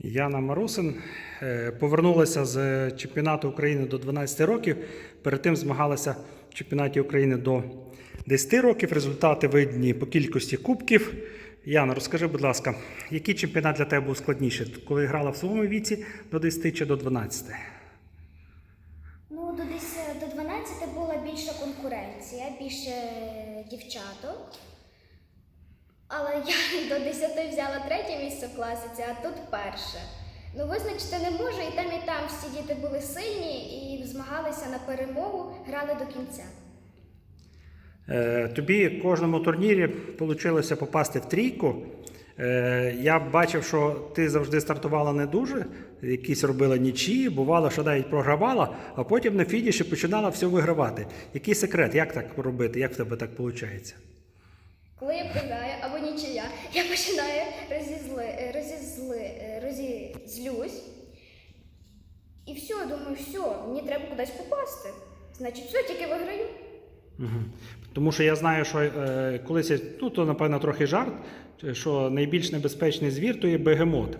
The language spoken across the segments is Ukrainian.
Яна Марусин е, повернулася з чемпіонату України до 12 років. Перед тим змагалася в чемпіонаті України до 10 років. Результати видні по кількості кубків. Яна, розкажи, будь ласка, який чемпіонат для тебе був складніший, коли грала в своєму віці до 10 чи до 12? Ну, до, десь, до 12 була більша конкуренція, більше дівчаток. Але я до 10 взяла третє місце в класиці, а тут перше. Ну, визначити не можу, і там, і там всі діти були сильні і змагалися на перемогу, грали до кінця. Е, Тобі в кожному турнірі вийшло попасти в трійку. Е, Я бачив, що ти завжди стартувала не дуже, якісь робила нічі, бувало, що навіть програвала, а потім на фініші починала все вигравати. Який секрет? Як так робити? Як в тебе так виходить? Коли я програю або нічия, я починаю розізли, е, розізли, е, розізлюсь. І все, думаю, все, мені треба кудись попасти. Значить, все, тільки виграю. Тому що я знаю, що е, колись, ну то напевно трохи жарт, що найбільш небезпечний звір то є бегемот.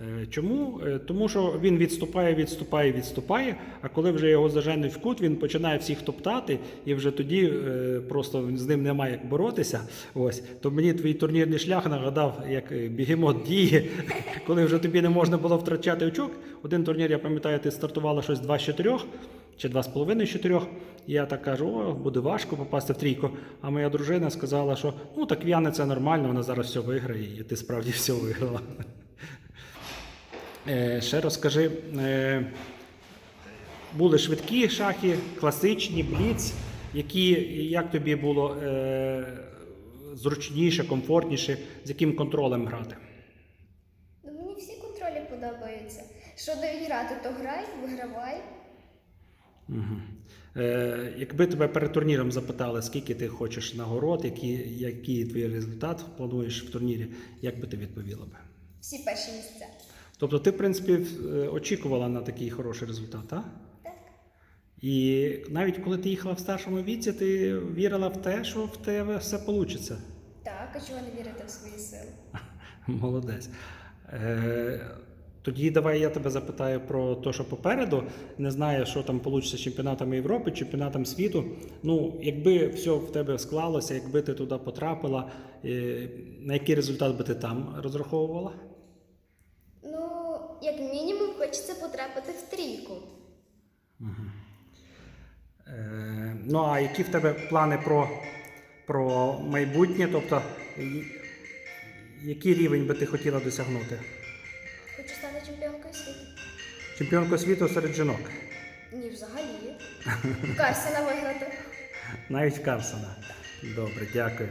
Е, Чому? Е, Тому що він відступає, відступає, відступає, а коли вже його заженуть в кут, він починає всіх топтати, і вже тоді е, просто з ним немає як боротися. Ось то мені твій турнірний шлях нагадав, як бігемот діє, коли вже тобі не можна було втрачати очок. Один турнір, я пам'ятаю, ти стартувала щось 2 з 4 чи 2,5 з 4. І я так кажу, о, буде важко попасти в трійку. А моя дружина сказала, що ну так В'яне це нормально, вона зараз все виграє, і ти справді все виграла. Е, ще розкажи, е, були швидкі шахи, класичні, бліц, які, як тобі було е, зручніше, комфортніше, з яким контролем грати? Ну, мені всі контролі подобаються. Що грати, то грай, вигравай. Угу. Е, якби тебе перед турніром запитали, скільки ти хочеш нагород, який, який твій результат плануєш в турнірі, як би ти відповіла би? Всі перші місця. Тобто ти, в принципі, е, очікувала на такий хороший результат, так? Так. І навіть коли ти їхала в старшому віці, ти вірила в те, що в тебе все вийде. Так, а чого не вірити в свої сили? Молодець. Е, тоді давай я тебе запитаю про те, що попереду. Не знаю, що там вийде з чемпіонатами Європи, чемпіонатом світу. Ну, якби все в тебе склалося, якби ти туди потрапила, е, на який результат би ти там розраховувала? Як мінімум, хочеться потрапити в трійку. Е, ну а які в тебе плани про, про майбутнє? Тобто, який рівень би ти хотіла досягнути? Хочу стати чемпіонкою світу. Чемпіонка світу серед жінок, Ні, взагалі. Карсена виграти. навіть Карсона. Добре, дякую.